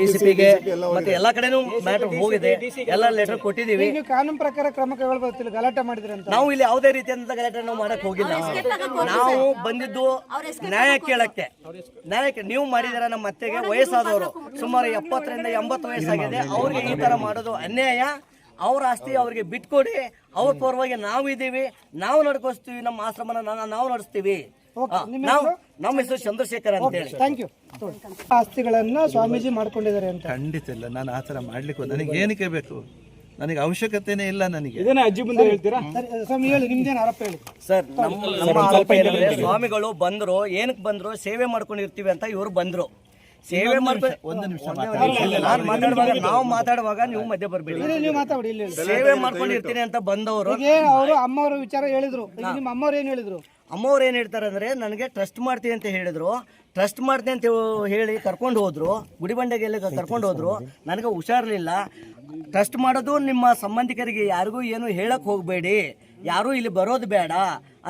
ಡಿಸಿಪಿಗೆ ಮತ್ತೆ ಎಲ್ಲಾ ಕಡೆನೂ ಮ್ಯಾಟರ್ ಹೋಗಿದೆ. ಎಲ್ಲ ಲೆಟರ್ ಕೊಟ್ಟಿದೀವಿ ನೀವು ಕಾನೂನು ಪ್ರಕಾರ ಕ್ರಮ ಕೈಗೊಳ್ಬೋದು ಗಲಾಟೆ ಮಾಡಿದ್ರೆ ಅಂತ. ನಾವು ಇಲ್ಲಿ ಯಾವುದೇ ರೀತಿಯಾದಂತ ಗಲಾಟೆ ನಾವು ಮಾಡಕ್ ಹೋಗಿಲ್ಲ. ನಾವು ಬಂದಿದ್ದು ನ್ಯಾಯ ಕೇಳಕ್ಕೆ. ನ್ಯಾಯಕ್ಕೆ ನೀವು ಮಾಡಿದಾರ ನಮ್ಮ ಅತ್ತೆಗೆ ವಯಸ್ಸಾದವರು. ಸುಮಾರು ಎಪ್ಪತ್ತರಿಂದ ಎಂಬತ್ತು ವಯಸ್ಸಾಗಿದೆ. ಅವ್ರಿಗೆ ಈ ತರ ಮಾಡೋದು ಅನ್ಯಾಯ. ಅವ್ರ ಆಸ್ತಿ ಅವ್ರಿಗೆ ಬಿಟ್ಕೊಡಿ. ಅವ್ರ ಪರವಾಗಿ ನಾವು ಇದ್ದೀವಿ ನಾವು ನಡ್ಕೋಸ್ತೀವಿ ನಮ್ಮ ಆಶ್ರಮನ ನಾವು ನಡೆಸ್ತೀವಿ. ನಾವು ನಮ್ಮ ಹೆಸರು? ಚಂದ್ರಶೇಖರ್ ಅಂತ ಹೇಳಿ. ಥ್ಯಾಂಕ್ ಯು ಆಸ್ತಿಗಳನ್ನ ಸ್ವಾಮೀಜಿ ಮಾಡ್ಕೊಂಡಿದ್ದಾರೆ ಅಂತ. ಖಂಡಿತ ಇಲ್ಲ ನಾನು ಆ ಥರ ಮಾಡ್ಲಿಕ್ಕೆ ನನಗೆ ಏನಕ್ಕೆ ಬೇಕು? ನನಗೆ ಅವಶ್ಯಕತೆನೇ ಇಲ್ಲ ನನಗೆ. ಇದನ್ನ ಅಜ್ಜಿ ಮುಂದೆ ಹೇಳ್ತೀರಾ? ಸರಿ ಸ್ವಾಮಿ ಹೇಳಿ ನಿಮ್ದೇನು ಆರೋಪ ಹೇಳಿ. ಸರ್ ನಮ್ಮ ನಮ್ಮ ಆರೋಪ ಏನಂದ್ರೆ ಸ್ವಾಮಿಗಳು ಬಂದ್ರು ಏನಕ್ಕೆ ಬಂದ್ರು ಸೇವೆ ಮಾಡ್ಕೊಂಡಿರ್ತೀವಿ ಅಂತ ಇವರು ಬಂದ್ರು. ಸೇವೆ ಮಾಡ್ಕೊಂಡು ಒಂದು ನಿಮಿಷ ನಾನು ಮಾತಾಡುವಾಗ ನಾವು ಮಾತಾಡುವಾಗ ನೀವು ಮಧ್ಯ ಬರಬೇಡಿ. ನೀವು ಮಾತಾಡಿ ಇಲ್ಲಿ ಸೇವೆ ಮಾಡ್ಕೊಂಡಿರ್ತೀನಿ ಅಂತ ಬಂದವರು. ಈಗ ಅವರು ಅಮ್ಮವ್ರ ವಿಚಾರ ಹೇಳಿದ್ರು. ನಿಮ್ಮ ಅಮ್ಮವ್ರು ಏನ್ ಹೇಳಿದ್ರು? ಅಮ್ಮವ್ರು ಏನು ಹೇಳ್ತಾರೆ ಅಂದರೆ, ನನಗೆ ಟ್ರಸ್ಟ್ ಮಾಡ್ತೀನಿ ಅಂತ ಹೇಳಿದರು. ಟ್ರಸ್ಟ್ ಮಾಡ್ತೀನಿ ಅಂತ ಹೇಳಿ ಕರ್ಕೊಂಡು ಹೋದರು. ಗುಡಿಬಂಡೆಗೆಲ್ಲ ಕರ್ಕೊಂಡು ಹೋದರು. ನನಗೆ ಹುಷಾರ್ಲಿಲ್ಲ. ಟ್ರಸ್ಟ್ ಮಾಡೋದು ನಿಮ್ಮ ಸಂಬಂಧಿಕರಿಗೆ ಯಾರಿಗೂ ಏನು ಹೇಳಕ್ಕೆ ಹೋಗಬೇಡಿ. ಯಾರೂ ಇಲ್ಲಿ ಬರೋದು ಬೇಡ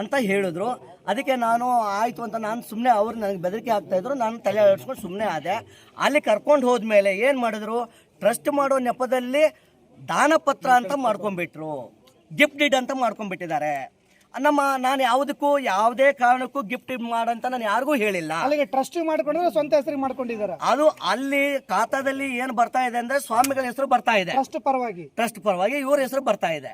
ಅಂತ ಹೇಳಿದ್ರು. ಅದಕ್ಕೆ ನಾನು, ಆಯಿತು ಅಂತ ನಾನು ಸುಮ್ಮನೆ ಅವರು ನನಗೆ ಬೆದರಿಕೆ ಆಗ್ತಾ ಇದ್ರು. ನಾನು ತಲೆ ಆಡಿಸ್ಕೊಂಡು ಸುಮ್ಮನೆ ಆದೆ. ಅಲ್ಲಿ ಕರ್ಕೊಂಡು ಹೋದ್ಮೇಲೆ ಏನು ಮಾಡಿದ್ರು? ಟ್ರಸ್ಟ್ ಮಾಡೋ ನೆಪದಲ್ಲಿ ದಾನಪತ್ರ ಅಂತ ಮಾಡ್ಕೊಂಡ್ಬಿಟ್ರು. ಗಿಫ್ಟ್ ಡಿಡ್ ಅಂತ ಮಾಡ್ಕೊಂಡ್ಬಿಟ್ಟಿದ್ದಾರೆ. ನಮ್ಮ ನಾನು ಯಾವುದಕ್ಕೂ ಯಾವುದೇ ಕಾರಣಕ್ಕೂ ಗಿಫ್ಟ್ ಮಾಡಂತ ನಾನು ಯಾರಿಗೂ ಹೇಳಿಲ್ಲ. ಅಲ್ಲಿಗೆ ಟ್ರಸ್ಟ್ ಮಾಡ್ಕೊಂಡ್ರೆ ಸ್ವಂತ ಹೆಸರಿಗೆ ಮಾಡ್ಕೊಂಡಿದ್ದಾರೆ. ಅದು ಅಲ್ಲಿ ಖಾತಾದಲ್ಲಿ ಏನು ಬರ್ತಾ ಇದೆ ಅಂದ್ರೆ ಸ್ವಾಮಿಗಳ ಹೆಸರು ಬರ್ತಾ ಇದೆ. ಟ್ರಸ್ಟ್ ಪರವಾಗಿ. ಟ್ರಸ್ಟ್ ಪರವಾಗಿ ಇವ್ರ ಹೆಸರು ಬರ್ತಾ ಇದೆ.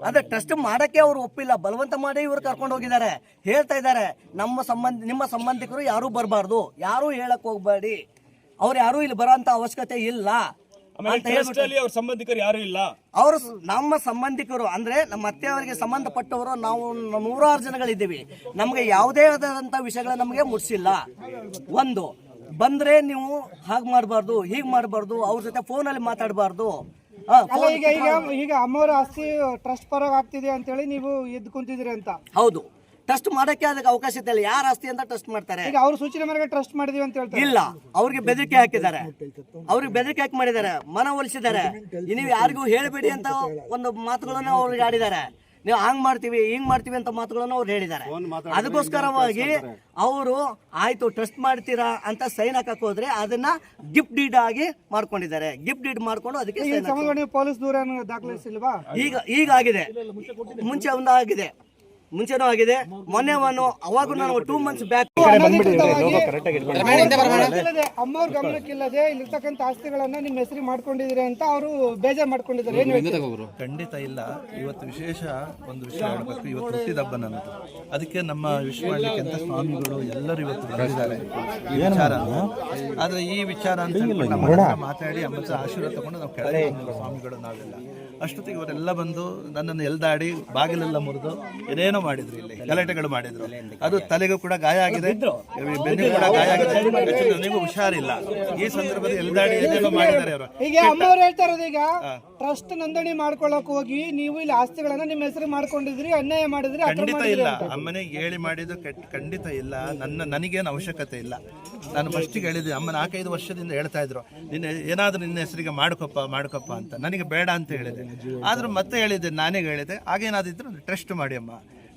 ಅದೇ ಟ್ರಸ್ಟ್ ಮಾಡಕ್ಕೆ ಅವ್ರು ಒಪ್ಪಿಲ್ಲ. ಬಲವಂತ ಮಾಡಿ ಇವ್ರು ಕರ್ಕೊಂಡು ಹೋಗಿದ್ದಾರೆ. ಹೇಳ್ತಾ ಇದ್ದಾರೆ ನಮ್ಮ ಸಂಬಂಧ ನಿಮ್ಮ ಸಂಬಂಧಿಕರು ಯಾರೂ ಬರಬಾರ್ದು. ಯಾರೂ ಹೇಳಕ್ ಹೋಗ್ಬೇಡಿ. ಅವ್ರು ಯಾರೂ ಇಲ್ಲಿ ಬರೋಂಥ ಅವಶ್ಯಕತೆ ಇಲ್ಲ. ಅವ್ರ ಸಂಬಂಧಿಕರು ಯಾರು ಇಲ್ಲ. ಅವರು ನಮ್ಮ ಸಂಬಂಧಿಕರು ಅಂದ್ರೆ ನಮ್ಮ ಅತ್ತೆಯವರಿಗೆ ಸಂಬಂಧಪಟ್ಟವರು ನಾವು ನೂರಾರು ಜನಗಳಿದ್ದೀವಿ. ನಮಗೆ ಯಾವುದೇ ಆದಂತ ವಿಷಯಗಳ ನಮಗೆ ಮುಟ್ಸಿಲ್ಲ. ಒಂದು ಬಂದ್ರೆ ನೀವು ಹಾಗೆ ಮಾಡಬಾರ್ದು ಹೀಗೆ ಮಾಡಬಾರ್ದು ಅವ್ರ ಜೊತೆ ಫೋನಲ್ಲಿ ಮಾತಾಡಬಾರ್ದು. ಅಲ್ಲ ಈಗ ಈಗ ಈಗ ಅಮ್ಮವ್ರ ಆಸ್ತಿ ಟ್ರಸ್ಟ್ ಪರವಾಗಿ ಆಗ್ತಿದೆ ಅಂತ ಹೇಳಿ ನೀವು ಎದ್ದು ಕುಂತಿದ್ರಿ ಅಂತ. ಹೌದು. ಟ್ರಸ್ಟ್ ಮಾಡಕ್ಕೆ ಅದಕ್ಕೆ ಅವಕಾಶ ಇಲ್ಲ. ಯಾರ ಆಸ್ತಿ ಅಂತ ಟ್ರಸ್ಟ್ ಮಾಡ್ತಾರೆ. ಈಗ ಅವ್ರ ಸೂಚನೆ ಮೇರೆಗೆ ಟ್ರಸ್ಟ್ ಮಾಡಿದೀವಿ ಅಂತ ಹೇಳ್ತಾರೆ. ಇಲ್ಲ. ಅವ್ರಿಗೆ ಬೆದರಿಕೆ ಹಾಕಿದ್ದಾರೆ. ಅವ್ರಿಗೆ ಬೆದರಿಕೆ ಹಾಕಿ ಮಾಡಿದ್ದಾರೆ. ಮನವೊಲಿಸಿದ್ದಾರೆ ನೀವು ಯಾರಿಗೂ ಹೇಳಬೇಡಿ ಅಂತ ಒಂದು ಮಾತುಗಳನ್ನು ಅವ್ರಿಗೆ ಆಡಿದ್ದಾರೆ ನೀವು ಹಂಗ್ ಮಾಡ್ತೀವಿ ಹಿಂಗ್ ಮಾಡ್ತೀವಿ ಅಂತ ಮಾತುಗಳನ್ನು ಅವ್ರು ಹೇಳಿದ್ದಾರೆ. ಅದಕ್ಕೋಸ್ಕರವಾಗಿ ಅವರು ಆಯ್ತು ಟ್ರಸ್ಟ್ ಮಾಡ್ತೀರಾ ಅಂತ ಸೈನ್ ಹಾಕಕ್ ಹೋದ್ರೆ ಅದನ್ನ ಗಿಫ್ಟ್ ಡೀಡ್ ಆಗಿ ಮಾಡ್ಕೊಂಡಿದ್ದಾರೆ. ಗಿಫ್ಟ್ ಡೀಡ್ ಮಾಡ್ಕೊಂಡು ಅದಕ್ಕೆ ಪೊಲೀಸ್ ದೂರ ದಾಖಲಿಸಿಲ್ವಾ? ಈಗ ಈಗ ಆಗಿದೆ. ಮುಂಚೆ ಒಂದು ಆಗಿದೆ. ಮುಂಚೆನೂ ಆಗಿದೆ. ಮೊನ್ನೆ ಒಂದು ಅವಾಗ ನಾನು ಟೂ ಮಂತ್ಸ್ ಬ್ಯಾಕ್ ಅಮ್ಮವ್ರ ಗಮನಕ್ಕಿಲ್ಲದೆ ಇಲ್ಲಿರ್ತಕ್ಕಂಥ ಆಸ್ತಿಗಳನ್ನ ನಿಮ್ಮ ಹೆಸರು ಮಾಡ್ಕೊಂಡಿದ್ದೀರಿ ಅಂತ ಅವರು ಬೇಜಾರ್ ಮಾಡ್ಕೊಂಡಿದ್ದಾರೆ. ಏನ್ ಹೇಳ್ತೀರಿ? ಖಂಡಿತ ಇಲ್ಲ. ಇವತ್ತು ವಿಶೇಷ ಒಂದು ವಿಷಯ ಹೇಳಬೇಕು. ಇವತ್ತು ಹುಟ್ಟಿದಬ್ಬ ನನ್ನದು. ಅದಕ್ಕೆ ನಮ್ಮ ವಿಶ್ ಮಾಡ್ಲಿಕ್ಕೆ ಅಂತ ಸ್ವಾಮಿಗಳು ಎಲ್ಲರೂ ಇವತ್ತು ಬಂದಿದ್ದಾರೆ. ಈ ವಿಚಾರ ಆದ್ರೆ ಈ ವಿಚಾರ ಅಂತ ಮಾತಾಡಿ ಅಮ್ಮ ಆಶೀರ್ವಾದ ತಗೊಂಡು ನಾವು ಕೆಳಗೆ ಸ್ವಾಮಿಗಳು ನಾವೆಲ್ಲ. ಅಷ್ಟೊತ್ತಿಗೆ ಇವರೆಲ್ಲ ಬಂದು ನನ್ನನ್ನು ಎಲ್ದಾಡಿ ಬಾಗಿಲೆಲ್ಲ ಮುರಿದು ಏನೇನೋ ಮಾಡಿದ್ರು ಇಲ್ಲಿ ಗಲಾಟೆಗಳು ಮಾಡಿದ್ರು. ಅದು ತಲೆಗೂ ಕೂಡ ಗಾಯ ಆಗಿದೆ. ಬೆನ್ನಿಗೂ ಕೂಡ ಗಾಯ ಆಗಿದೆ. ನನಗೂ ಹುಷಾರಿಲ್ಲ. ಈ ಸಂದರ್ಭದಲ್ಲಿ ಎಲ್ದಾಡಿ ಏನೇನೋ ಮಾಡಿದ್ದಾರೆ ಅವರು. ಈಗ ಅಮ್ಮವ್ರು ಹೇಳ್ತಾ ಇರೋದು ಈಗ ಟ್ರಸ್ಟ್ ನೋಂದಣಿ ಮಾಡ್ಕೊಳಕ್ ಹೋಗಿ ನೀವು ಇಲ್ಲಿ ಆಸ್ತಿಗಳನ್ನ ನಿಮ್ಮ ಹೆಸರು ಮಾಡ್ಕೊಂಡಿದ್ರಿ ಅನ್ಯಾಯ ಮಾಡಿದ್ರಿ ಖಂಡಿತ ಇಲ್ಲ. ಅಮ್ಮನಿಗೆ ಹೇಳಿ ಮಾಡಿದ್ದು ಖಂಡಿತ ಇಲ್ಲ. ನನ್ನ ನನಗೇನು ಅವಶ್ಯಕತೆ ಇಲ್ಲ. ನಾನು ಫಸ್ಟಿಗೆ ಹೇಳಿದ್ದೆ ಅಮ್ಮ ನಾಲ್ಕೈದು ವರ್ಷದಿಂದ ಹೇಳ್ತಾ ಇದ್ರು ನಿನ್ನ ಏನಾದ್ರೂ ನಿನ್ನ ಹೆಸರಿಗೆ ಮಾಡ್ಕೊಪ್ಪ ಮಾಡ್ಕೊಪ್ಪ ಅಂತ. ನನಗೆ ಬೇಡ ಅಂತ ಹೇಳಿದೆ ಆದ್ರೂ ಮತ್ತೆ ಹೇಳಿದ್ದೆ ನಾನೇ ಹೇಳಿದೆ ಆಗೇನಾದಿದ್ರು ಟ್ರಸ್ಟ್ ಮಾಡಿ ಅಮ್ಮ.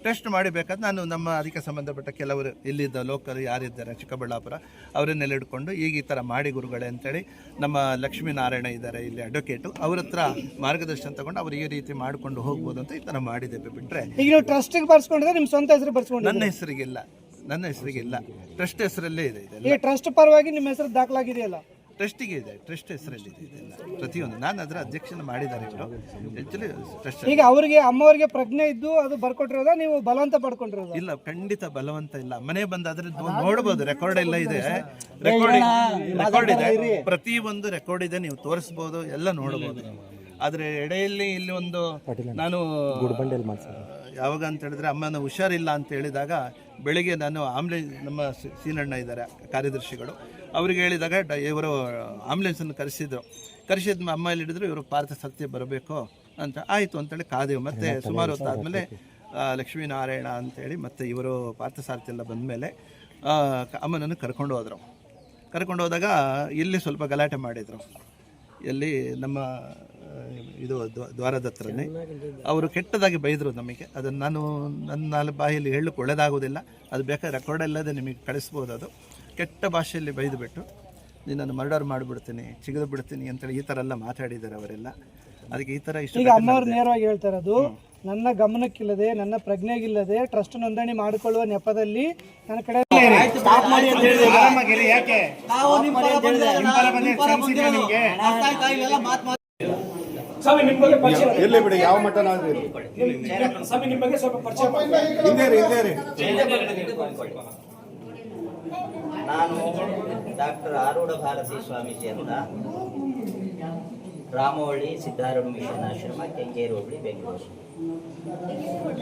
ಟೆಸ್ಟ್ ಮಾಡಿ ಬೇಕಾದ್ರೆ ನಾನು ನಮ್ಮ ಅದಕ್ಕೆ ಸಂಬಂಧಪಟ್ಟ ಕೆಲವರು ಇಲ್ಲಿದ್ದ ಲೋಕಲ್ ಯಾರಿದ್ದಾರೆ ಚಿಕ್ಕಬಳ್ಳಾಪುರ ಅವರನ್ನೆಲ್ಲ ಹಿಡ್ಕೊಂಡು ಈಗ ಈ ಥರ ಮಾಡಿ ಗುರುಗಳೇ ಅಂತೇಳಿ ನಮ್ಮ ಲಕ್ಷ್ಮೀನಾರಾಯಣ ಇದ್ದಾರೆ ಇಲ್ಲಿ ಅಡ್ವೊಕೇಟು ಅವ್ರ ಹತ್ರ ಮಾರ್ಗದರ್ಶನ ತಗೊಂಡು ಅವ್ರು ಈ ರೀತಿ ಮಾಡಿಕೊಂಡು ಹೋಗ್ಬೋದು ಅಂತ ಈ ಥರ ಮಾಡಿದ್ದೇವೆ ಬಿಟ್ಟರೆ ಈಗ ನೀವು ಟ್ರಸ್ಟಿಗೆ ಬರ್ಸ್ಕೊಂಡಿದ್ರೆ ನಿಮ್ಮ ಸ್ವಂತ ಹೆಸರು ಬರ್ಸ್ಕೊಂಡು ನನ್ನ ಹೆಸರಿಗಿಲ್ಲ. ನನ್ನ ಹೆಸರಿಗಿಲ್ಲ. ಟ್ರಸ್ಟ್ ಹೆಸರಲ್ಲೇ ಇದೆ ಟ್ರಸ್ಟ್ ಪರವಾಗಿ ನಿಮ್ಮ ಹೆಸರು ದಾಖಲಾಗಿದೆಯಲ್ಲ? ಟ್ರಸ್ಟಿಗೆ ಇದೆ ಟ್ರಸ್ಟ್ ಹೆಸರಲ್ಲಿ ಇದೆ ಇದೆಲ್ಲ. ಪ್ರತಿಯೊಂದು. ನಾನು ಅದರ ಅಧ್ಯಕ್ಷನ ಮಾಡಿದ್ದಾರೆ ಆ್ಯಕ್ಚುಲಿ ಟ್ರಸ್ಟ್ ಈಗ ಅವರಿಗೆ ಅಮ್ಮವರಿಗೆ ಪ್ರಜ್ಞೆ ಇದ್ದು ಅದು ಬರ್ಕೊಟ್ಟಿರೋದ? ನೀವು ಬಲವಂತ ಪಡ್ಕೊಂಡಿರೋದು? ಇಲ್ಲ ಖಂಡಿತ ಬಲವಂತ ಇಲ್ಲ. ಮನೆ ಬಂದ ಅದ್ರ ನೋಡ್ಬೋದು. ರೆಕಾರ್ಡ್ ಎಲ್ಲ ಇದೆ. ರೆಕಾರ್ಡಿಂಗ್ ರೆಕಾರ್ಡ್ ಇದೆ. ಪ್ರತಿ ಒಂದು ರೆಕಾರ್ಡ್ ಇದೆ. ನೀವು ತೋರಿಸ್ಬೋದು. ಎಲ್ಲ ನೋಡ್ಬೋದು. ಆದ್ರೆ ಎಡೆಯಲ್ಲಿ ಇಲ್ಲಿ ಒಂದು ನಾನು ಯಾವಾಗ ಅಂತ ಹೇಳಿದ್ರೆ ಅಮ್ಮನ ಹುಷಾರಿಲ್ಲ ಅಂತ ಹೇಳಿದಾಗ ಬೆಳಿಗ್ಗೆ ನಾನು ಆಮ್ಲೆ ನಮ್ಮ ಸೀನಣ್ಣ ಇದ್ದಾರೆ ಕಾರ್ಯದರ್ಶಿಗಳು. ಅವ್ರಿಗೆ ಹೇಳಿದಾಗ ಡ- ಇವರು ಆಂಬ್ಯುಲೆನ್ಸನ್ನು ಕರೆಸಿದ್ರು. ಕರೆಸಿದ ಅಮ್ಮ ಇಲ್ಲಿ ಹಿಡಿದ್ರು ಇವರು ಪಾರ್ಥ ಸತ್ಯ ಬರಬೇಕು ಅಂತ. ಆಯಿತು ಅಂತೇಳಿ ಕಾದೆವು ಮತ್ತೆ ಸುಮಾರು ಹೊತ್ತಾದಮೇಲೆ ಲಕ್ಷ್ಮೀನಾರಾಯಣ ಅಂತೇಳಿ ಮತ್ತೆ ಇವರು ಪಾರ್ಥಸಾರಥಿ ಎಲ್ಲ ಬಂದಮೇಲೆ ಅಮ್ಮನನ್ನು ಕರ್ಕೊಂಡು ಹೋದರು. ಕರ್ಕೊಂಡು ಹೋದಾಗ ಇಲ್ಲಿ ಸ್ವಲ್ಪ ಗಲಾಟೆ ಮಾಡಿದರು. ಎಲ್ಲಿ ನಮ್ಮ ಇದು ದ್ವ- ದ್ವಾರದ ಹತ್ರನೇ ಅವರು ಕೆಟ್ಟದಾಗಿ ಬೈದರು ನಮಗೆ. ಅದನ್ನು ನಾನು ನನ್ನ ಬಾಯಲ್ಲಿ ಹೇಳಕ್ಕೆ ಒಳ್ಳೆಯದಾಗೋದಿಲ್ಲ ಅದು ಬೇಕಾದ್ರೆ ರೆಕಾರ್ಡ್ ಇಲ್ಲದೆ ನಿಮಗೆ ಕಳಿಸ್ಬೋದು ಅದು. ಕೆಟ್ಟ ಭಾಷೆಯಲ್ಲಿ ಬೈದುಬಿಟ್ಟು ನಿನ್ನನ್ನು ಮರ್ಡರ್ ಮಾಡಿಬಿಡ್ತೀನಿ ಚಿಗಿದು ಬಿಡ್ತೀನಿ ಅಂತೇಳಿ ಈ ಥರ ಎಲ್ಲ ಮಾತಾಡಿದ್ದಾರೆ ಅವರೆಲ್ಲ. ಅದಕ್ಕೆ ಈ ಥರ ಇಷ್ಟ ಈಗ ಅಮ್ಮವ್ರು ನೇರವಾಗಿ ಹೇಳ್ತಾ ಇರೋದು ನನ್ನ ಗಮನಕ್ಕಿಲ್ಲದೆ ನನ್ನ ಪ್ರಜ್ಞೆಗಿಲ್ಲದೆ ಟ್ರಸ್ಟ್ ನೋಂದಣಿ ಮಾಡಿಕೊಳ್ಳುವ ನೆಪದಲ್ಲಿ ನನ್ನ ಕಡೆ ಎಲ್ಲಿ ಬಿಡಿ? ಯಾವ ಮಟ್ಟನಾದ್ರೂ ಇರ್ಲಿ. ಸ್ವಾಮಿ ನಿಮ್ ಬಗ್ಗೆ ಸ್ವಲ್ಪ ಪರಿಚಯ ಮಾಡಿ. ಹಿಂದೆ ರೀ ಹಿಂದೆ ರೀ ನಾನು ಡಾಕ್ಟರ್ ಆರೂಢ ಭಾರತಿ ಸ್ವಾಮೀಜಿ ಅಂತ ರಾಮವಳ್ಳಿ ಸಿದ್ಧಾರೂಢ ಮಿಷನ್ ಆಶ್ರಮ, ಕೆಂಗೇರು ಹೋಬಳಿ, ಬೆಂಗಳೂರು.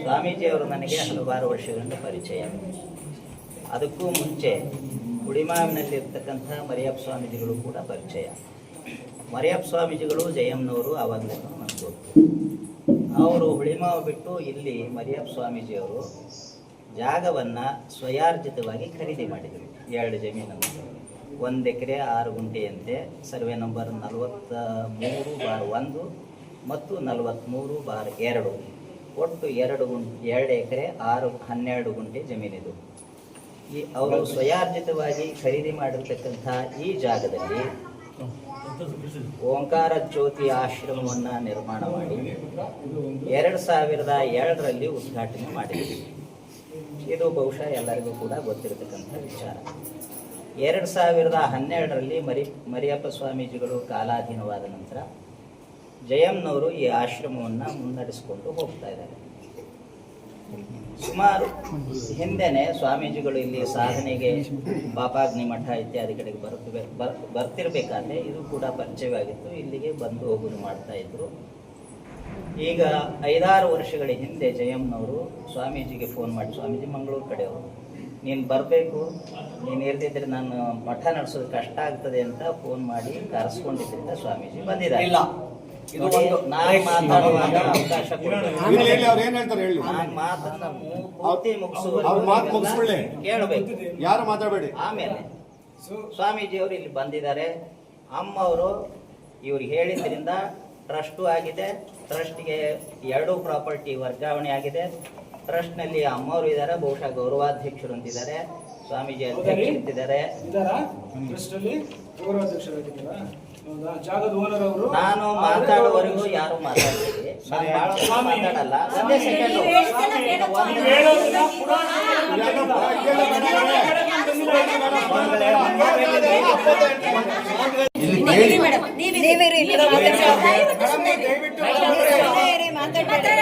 ಸ್ವಾಮೀಜಿಯವರು ನನಗೆ ಹಲವಾರು ವರ್ಷಗಳಿಂದ ಪರಿಚಯ. ಅದಕ್ಕೂ ಮುಂಚೆ ಹುಳಿಮಾವಿನಲ್ಲಿರ್ತಕ್ಕಂಥ ಮರಿಯಪ್ಪ ಸ್ವಾಮೀಜಿಗಳು ಕೂಡ ಪರಿಚಯ. ಮರಿಯಪ್ಪ ಸ್ವಾಮೀಜಿಗಳು ಜಯಮ್ನವರು ನನಗೆ ಗೊತ್ತು. ಅವರು ಹುಳಿಮಾವು ಬಿಟ್ಟು ಇಲ್ಲಿ ಮರಿಯಪ್ಪ ಸ್ವಾಮೀಜಿಯವರು ಜಾಗವನ್ನು ಸ್ವಯಾರ್ಜಿತವಾಗಿ ಖರೀದಿ ಮಾಡಿದರು ಎರಡು ಜಮೀನನ್ನು ಒಂದು ಎಕರೆ ಆರು ಗುಂಟೆಯಂತೆ. ಸರ್ವೆ ನಂಬರ್ ನಲವತ್ತ ಮೂರು ಬಾರ್ ಒಂದು ಮತ್ತು ನಲವತ್ತ್ಮೂರು ಬಾರ್ ಎರಡು. ಒಟ್ಟು ಎರಡು ಗುಂಟೆ ಎರಡು ಎಕರೆ ಆರು ಹನ್ನೆರಡು ಗುಂಟೆ ಜಮೀನಿದು. ಈ ಅವರು ಸ್ವಯಾರ್ಜಿತವಾಗಿ ಖರೀದಿ ಮಾಡಿರ್ತಕ್ಕಂಥ ಈ ಜಾಗದಲ್ಲಿ ಓಂಕಾರ ಜ್ಯೋತಿ ಆಶ್ರಮವನ್ನು ನಿರ್ಮಾಣ ಮಾಡಿ ಎರಡು ಸಾವಿರದ ಎರಡರಲ್ಲಿ ಉದ್ಘಾಟನೆ ಮಾಡಿದ್ವಿ. ಇದು ಬಹುಶಃ ಎಲ್ಲರಿಗೂ ಕೂಡ ಗೊತ್ತಿರತಕ್ಕಂಥ ವಿಚಾರ. ಎರಡು ಸಾವಿರದ ಹನ್ನೆರಡರಲ್ಲಿ ಮರಿ, ಮರಿಯಪ್ಪ ಸ್ವಾಮೀಜಿಗಳು ಕಾಲಾಧೀನವಾದ ನಂತರ ಜಯಂನವರು ಈ ಆಶ್ರಮವನ್ನು ಮುನ್ನಡೆಸಿಕೊಂಡು ಹೋಗ್ತಾ ಇದ್ದಾರೆ. ಸುಮಾರು ಹಿಂದೆನೆ ಸ್ವಾಮೀಜಿಗಳು ಇಲ್ಲಿ ಸಾಧನೆಗೆ ಪಾಪಾಗ್ನಿ ಮಠ ಇತ್ಯಾದಿ ಕಡೆಗೆ ಬರ್ತಿರ್ಬೇಕು ಬರ್, ಬರ್ತಿರ್ಬೇಕಾದ್ರೆ ಇದು ಕೂಡ ಪರಿಚಯವಾಗಿತ್ತು. ಇಲ್ಲಿಗೆ ಬಂದು ಹೋಗುದು ಮಾಡ್ತಾ ಇದ್ರು. ಈಗ ಐದಾರು ವರ್ಷಗಳ ಹಿಂದೆ ಜಯಮ್ನವರು ಸ್ವಾಮೀಜಿಗೆ ಫೋನ್ ಮಾಡಿ ಸ್ವಾಮೀಜಿ ಮಂಗಳೂರು ಕಡೆಯವರು ನೀನು ಬರಬೇಕು ನೀನು ಇರ್ತಿದ್ರೆ ನಾನು ಮಠ ನಡೆಸೋದು ಕಷ್ಟ ಆಗ್ತದೆ ಅಂತ ಫೋನ್ ಮಾಡಿ ಕರೆಸ್ಕೊಂಡಿದ್ದರಿಂದ ಸ್ವಾಮೀಜಿ ಬಂದಿದ್ದಾರೆ. ಇಲ್ಲ. ಅವ್ರು ಅವ್ರ ಯಾರು ಮಾತಾಡಬೇಡಿ. ಆಮೇಲೆ ಸ್ವಾಮೀಜಿಯವರು ಇಲ್ಲಿ ಬಂದಿದ್ದಾರೆ. ಅಮ್ಮವರು ಇವ್ರಿಗೆ ಹೇಳಿದ್ರಿಂದ ಟ್ರಸ್ಟು ಆಗಿದೆ. ಟ್ರಸ್ಟ್ಗೆ ಎರಡೂ ಪ್ರಾಪರ್ಟಿ ವರ್ಗಾವಣೆ ಆಗಿದೆ. ಟ್ರಸ್ಟ್ನಲ್ಲಿ ಅಮ್ಮವರು ಇದ್ದಾರೆ ಬಹುಶಃ ಗೌರವಾಧ್ಯಕ್ಷರು ಅಂತಿದ್ದಾರೆ ಸ್ವಾಮೀಜಿ ಅಧ್ಯಕ್ಷರು ಅಂತಿದ್ದಾರೆ ಇದ್ದಾರಾ? ಟ್ರಸ್ಟ್ ಅಲ್ಲಿ ಗೌರವಾಧ್ಯಕ್ಷರಾಗಿದ್ದಾರಾ? ಹೌದಾ? ಜಾಗದ ಓನರ್ ಅವರು? ನಾನು ಮಾತಾಡುವವರೆಗೂ ಯಾರು ಮಾತಾಡ್ತೀನಿ ಮಾತಾಡಲ್ಲ. ಒಂದೇ ಸೆಕೆಂಡ್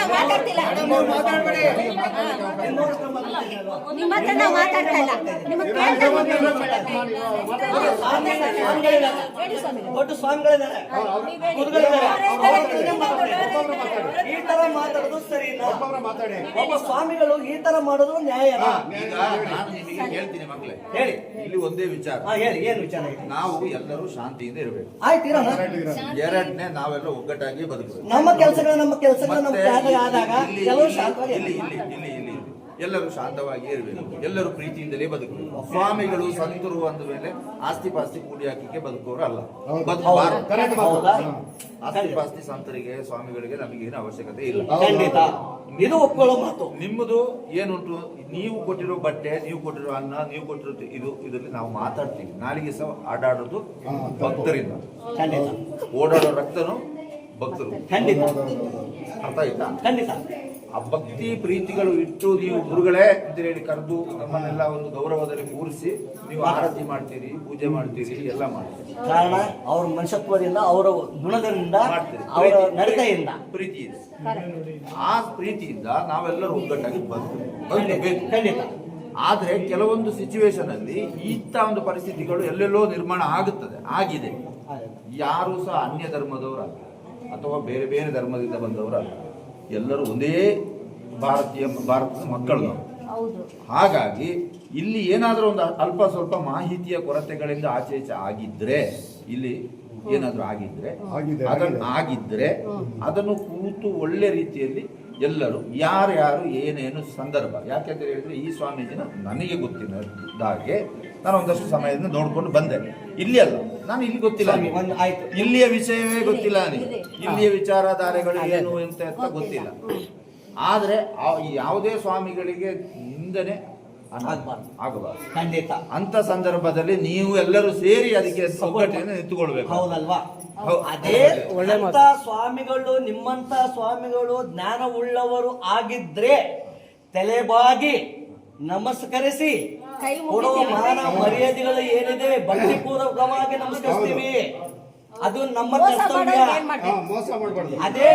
ಮಾತಾಡ್ತಿಲ್ಲ ನಿಮ್ಮ ಹತ್ರ ನಾವು ಮಾತಾಡ್ತಾ ಇಲ್ಲ ನಿಮಗೆ ದೊಡ್ಡ ಸ್ವಾಮಿಗಳಿದ್ದಾರೆ ಗುರುಗಳಿದ್ದಾರೆ. ಅವ್ರ ಜೊತೆ ಮಾತಾಡಿ. ಈ ತರ ಮಾತಾಡೋದು ಸರಿ ಇಲ್ಲ ಮಾತಾಡಿ. ಒಬ್ಬ ಸ್ವಾಮಿಗಳು ಈ ತರ ಮಾಡೋದು ನ್ಯಾಯ ಈಗ ನಾನು ನಿಮಗೆ ಹೇಳ್ತೀನಿ ಮಕ್ಕಳೇ ಹೇಳಿ. ಇಲ್ಲಿ ಒಂದೇ ವಿಚಾರ. ಹಾ ಹೇಳಿ. ಏನ್ ವಿಚಾರ ಇದೆ? ನಾವು ಎಲ್ಲರೂ ಶಾಂತಿಯಿಂದ ಇರಬೇಕು. ಆಯ್ತು ಇರೋಣ. ಎರಡನೇ ನಾವೆಲ್ಲ ಒಗ್ಗಟ್ಟಾಗಿ ಬದುಕಬೇಕು. ನಮ್ಮ ಕೆಲಸಗಳ ನಮ್ಮ ಕೆಲಸಗಳ ನಮ್ಮ ಮತ್ತೆ ತ್ಯಾಗ ಆದಾಗ ಇಲ್ಲಿ- ಕೆಲವು ಶಾಂತವಾಗಿ ಇಲ್ಲಿ ಇಲ್ಲಿ ಇಲ್ಲಿ ಇಲ್ಲಿ ಎಲ್ಲರೂ ಶಾಂತವಾಗಿ ಇರಬೇಕು. ಎಲ್ಲರೂ ಪ್ರೀತಿಯಿಂದಲೇ ಬದುಕಬೇಕು. ಸ್ವಾಮಿಗಳು ಸಂತರು ಅಂದ ಮೇಲೆ ಆಸ್ತಿ ಪಾಸ್ತಿ ಕೂಡಿ ಹಾಕಿಕೆ ಬದುಕೋರು ಅಲ್ಲ? ಆಸ್ತಿ ಪಾಸ್ತಿ ಸಂತರಿಗೆ ಸ್ವಾಮಿಗಳಿಗೆ ನಮಗೇನು ಅವಶ್ಯಕತೆ ಇಲ್ಲ. ಇದು ಒಪ್ಕೊಳ್ಳೋ ಮಾತು. ನಿಮ್ಮದು ಏನುಂಟು? ನೀವು ಕೊಟ್ಟಿರೋ ಬಟ್ಟೆ ನೀವು ಕೊಟ್ಟಿರೋ ಅನ್ನ ನೀವು ಕೊಟ್ಟಿರೋ ಇದು ಇದರಲ್ಲಿ ನಾವು ಮಾತಾಡ್ತೀವಿ. ನಾಲಿಗೆ ಸಹ ಆಡಾಡೋದು ಭಕ್ತರಿಂದ. ಓಡಾಡೋ ರಕ್ತನು ಭಕ್ತರು. ಖಂಡಿತ. ಅರ್ಥ ಆಯ್ತಾ? ಖಂಡಿತ. ಆ ಭಕ್ತಿ ಪ್ರೀತಿಗಳು ಇಟ್ಟು ನೀವು ಗುರುಗಳೇ ಅಂತ ಹೇಳಿ ಕರೆದು ನಮ್ಮನ್ನೆಲ್ಲ ಒಂದು ಗೌರವದಲ್ಲಿ ಕೂರಿಸಿ ನೀವು ಆರತಿ ಮಾಡ್ತೀರಿ ಪೂಜೆ ಮಾಡ್ತೀರಿ ಎಲ್ಲ ಮಾಡ್ತೀರಿ. ಕಾರಣ ಅವ್ರ ಮನುಷ್ಯತ್ವದಿಂದ ಅವರ ಗುಣದಿಂದ ಅವರ ನಡತೆಯಿಂದ. ಪ್ರೀತಿ ಇದೆ. ಆ ಪ್ರೀತಿಯಿಂದ ನಾವೆಲ್ಲರೂ ಒಗ್ಗಟ್ಟಾಗಿ ಬಂದು ಖಂಡಿತ ಆದ್ರೆ ಕೆಲವೊಂದು ಸಿಚುವೇಶನ್ ಅಲ್ಲಿ ಇಂಥ ಒಂದು ಪರಿಸ್ಥಿತಿಗಳು ಎಲ್ಲೆಲ್ಲೋ ನಿರ್ಮಾಣ ಆಗುತ್ತದೆ ಆಗಿದೆ. ಯಾರು ಸಹ ಅನ್ಯ ಧರ್ಮದವರಲ್ಲ ಅಥವಾ ಬೇರೆ ಬೇರೆ ಧರ್ಮದಿಂದ ಬಂದವರಲ್ಲ. ಎಲ್ಲರೂ ಒಂದೇ ಭಾರತೀಯ ಭಾರತದ ಮಕ್ಕಳು ನಾವು. ಹಾಗಾಗಿ ಇಲ್ಲಿ ಏನಾದರೂ ಒಂದು ಅಲ್ಪ ಸ್ವಲ್ಪ ಮಾಹಿತಿಯ ಕೊರತೆಗಳಿಂದ ಆಚೆ ಈಚೆ ಆಗಿದ್ರೆ ಇಲ್ಲಿ ಏನಾದರೂ ಆಗಿದ್ರೆ ಆಗಿದೆ, ಅದನ್ನು ಆಗಿದ್ರೆ ಅದನ್ನು ಕೂತು ಒಳ್ಳೆ ರೀತಿಯಲ್ಲಿ ಎಲ್ಲರೂ ಯಾರ್ಯಾರು ಏನೇನು ಸಂದರ್ಭ ಯಾಕೆಂದರೆ ಹೇಳಿದ್ರೆ ಈ ಸ್ವಾಮೀಜಿನ ನನಗೆ ಗೊತ್ತಿನ ಹಾಗೆ ನಾನು ಒಂದಷ್ಟು ಸಮಯದಿಂದ ನೋಡ್ಕೊಂಡು ಬಂದೆ. ಇಲ್ಲಿ ಅಲ್ಲ ನಾನು ಇಲ್ಲಿ ಗೊತ್ತಿಲ್ಲ ಒಂದು ಆಯ್ತು. ಇಲ್ಲಿಯ ವಿಷಯವೇ ಗೊತ್ತಿಲ್ಲ ನನಗೆ ಇಲ್ಲಿಯ ವಿಚಾರಧಾರೆಗಳು ಏನು ಅಂತ ಅಂತ ಗೊತ್ತಿಲ್ಲ. ಆದರೆ ಆ ಯಾವುದೇ ಸ್ವಾಮಿಗಳಿಗೆ ನಿಂದನೆ ಆಗ್ಬಾರ್ದು. ಆಗಬಾರ್ದು. ಖಂಡಿತ. ಅಂತ ಸಂದರ್ಭದಲ್ಲಿ ನೀವು ಎಲ್ಲರೂ ಸೇರಿ ಅದಕ್ಕೆ ಸಂಘಟನೆ ನಿಂತುಕೊಳ್ಬೇಕು. ಹೌದಲ್ವಾ? ಅದೇ ಅಂತ ಸ್ವಾಮಿಗಳು ನಿಮ್ಮಂತ ಸ್ವಾಮಿಗಳು ಜ್ಞಾನವುಳ್ಳವರು ಆಗಿದ್ರೆ ತಲೆಬಾಗಿ ನಮಸ್ಕರಿಸಿ ಮಾನ ಮರ್ಯಾದೆಗಳು ಏನಿದೆ ಭಕ್ತಿ ಪೂರ್ವಕವಾಗಿ ನಮಸ್ಕರಿಸ್ತೀವಿ. ಅದು ನಮ್ಮ ಕರ್ತವ್ಯ. ಮೋಸ ಮಾಡಬಾರ್ದು. ಅದೇ